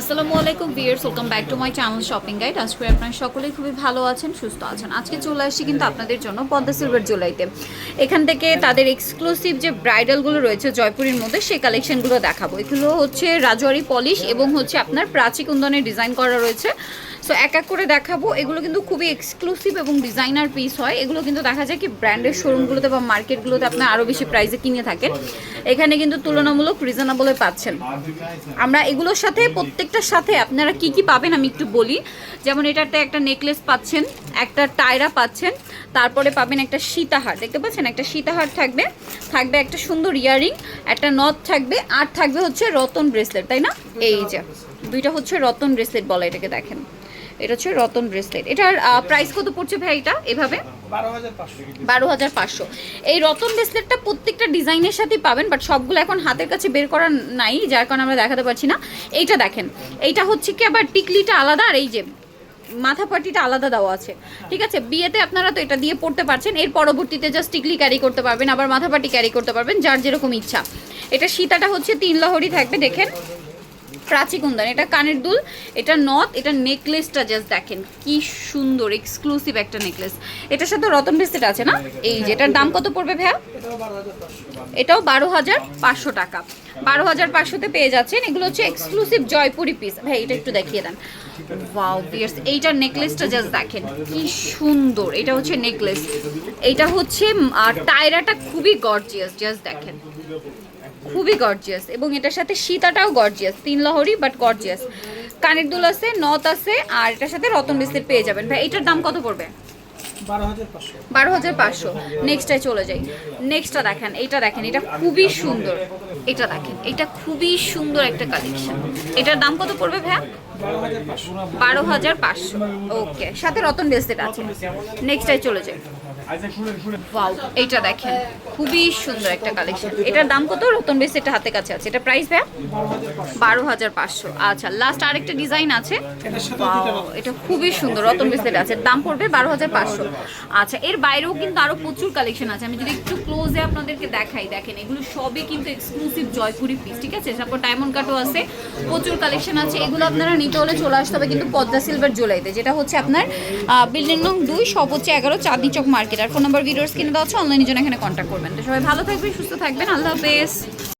আসসালামু আলাইকুম viewers welcome back to my channel shopping guide. আজকে আপনারা সকলেই খুবই ভালো আছেন, সুস্থ আছেন। আজকে চলে আসছি কিন্তু আপনাদের জন্য পদ্মা সিলভার জুলাইতে। এখান থেকে তাদের এক্সক্লুসিভ যে ব্রাইডালগুলো রয়েছে জয়পুরের মধ্যে, সেই কালেকশনগুলো দেখাবো। এগুলো হচ্ছে রাজওয়ারি পলিশ এবং হচ্ছে আপনার প্রাচী কুন্দনের ডিজাইন করা রয়েছে। সো এক এক করে দেখাবো। এগুলো কিন্তু খুবই এক্সক্লুসিভ এবং ডিজাইনার পিস হয়। এগুলো কিন্তু দেখা যায় কি ব্র্যান্ডের শোরুমগুলোতে বা মার্কেটগুলোতে আপনার আরও বেশি প্রাইসে কিনে থাকেন। এখানে কিন্তু তুলনামূলক রিজনেবলে পাচ্ছেন। আমরা এগুলোর সাথে, প্রত্যেকটার সাথে আপনারা কি কি পাবেন আমি একটু বলি। যেমন এটাতে একটা নেকলেস পাচ্ছেন, একটা টায়রা পাচ্ছেন তারপরে পাবেন একটা সীতাহার। দেখতে পাচ্ছেন? একটা সীতাহার থাকবে। থাকবে একটা সুন্দর ইয়ারিং একটা নথ থাকবে আর থাকবে হচ্ছে রতন ব্রেসলেট তাই না? এই যে দুইটা হচ্ছে রতন ব্রেসলেট বলা এটাকে দেখেন। এটা হচ্ছে রতন ব্রেসলেট। এটার প্রাইস কত পড়ছে ভাই এটা এভাবে? বারো হাজার পাঁচশো। এই রতন ব্রেসলেটটা প্রত্যেকটা ডিজাইনের সাথেই পাবেন বাট সবগুলো এখন হাতের কাছে বের করা নাই যার কারণে আমরা দেখাতে পারছি না। এইটা দেখেন এইটা হচ্ছে কি আবার টিকলিটা আলাদা আর এই যে মাথা পাটিটা আলাদা দেওয়া আছে। ঠিক আছে? বিয়েতে আপনারা তো এটা দিয়ে পড়তে পারছেন। এর পরবর্তীতে জাস্ট টিকলি ক্যারি করতে পারবেন, আবার মাথা পাটি ক্যারি করতে পারবেন, যার যেরকম ইচ্ছা। এটা সীতাটা হচ্ছে তিন লহরি থাকবে, দেখেন। প্রাচী কুন্দন, এটা কানের দুল, এটা নথ, এটা নেকলেসটা জাস্ট দেখেন, কি সুন্দর এক্সক্লুসিভ একটা নেকলেস এটার সাথে রতন ব্রেসলেট আছে না? এই যে, এটার দাম কত পড়বে ভাইয়া? এটাও বারো হাজার পাঁচশো টাকা। বারো হাজার পাঁচশোতে পেয়ে যাচ্ছেন, এগুলো হচ্ছে এক্সক্লুসিভ জয়পুরি পিস ভাই, এটা একটু দেখিয়ে দেন। ওয়াও এইটার নেকলেসটা জাস্ট দেখেন, কি সুন্দর, এটা হচ্ছে নেকলেস এইটা হচ্ছে টায়রাটা খুবই গর্জিয়াস জাস্ট দেখেন। খুবই গর্জিয়াস এবং এটার সাথে সীতাটাও গর্জিয়াস তিন লহরি বাট গর্জিয়াস কানের দুল আছে নথ আছে আর এটার সাথে রতন বিস্কিট পেয়ে যাবেন। ভাই এটার দাম কত পড়বে? বারো হাজার পাঁচশো। নেক্সটটায় চলে যাই। নেক্সটটা দেখেন এটা দেখেন এটা খুবই সুন্দর। এটা দেখেন এটা খুবই সুন্দর একটা কালেকশন এটার দাম কত পড়বে ভাইয়া? বারো হাজার পাঁচশো। বারো হাজার পাঁচশো। ওকে সাথে রতন ব্রেসলেট আছে। নেক্সটটায় চলে যাই। ওয়াও এইটা দেখেন, খুবই সুন্দর একটা কালেকশন এটার দাম কত? রতন ব্রেসলেটটা হাতে কাছে আছে। এটা প্রাইস ভাইয়া? বারো হাজার পাঁচশো। আচ্ছা লাস্ট আরেকটা ডিজাইন আছে। এটা খুবই সুন্দর, রতন ব্রেসলেট আছে। দাম পড়বে বারো হাজার পাঁচশো। আচ্ছা এর বাইরেও কিন্তু আরও প্রচুর কালেকশন আছে। আমি যদি একটু ক্লোজে আপনাদেরকে দেখাই, দেখেন, এগুলো সবই কিন্তু এক্সক্লুসিভ জয়পুরি পিস ঠিক আছে? তারপর ডায়মন্ড কাটও আছে, প্রচুর কালেকশন আছে। এগুলো আপনারা নিতে হলে চলে আসতে হবে কিন্তু পদ্মা সিলভার জুলাইতে যেটা হচ্ছে আপনার বিল্ডিং নং দুই হচ্ছে এগারো, চাঁদনি চক মার্কেট আর ফোন নাম্বার, ভিডিওর স্ক্রিনে দেওয়া আছে অনলাইনের জন্য এখানে কন্ট্যাক্ট করবেন। তো সবাই ভালো থাকবেন, সুস্থ থাকবেন। আল্লাহ হাফেজ।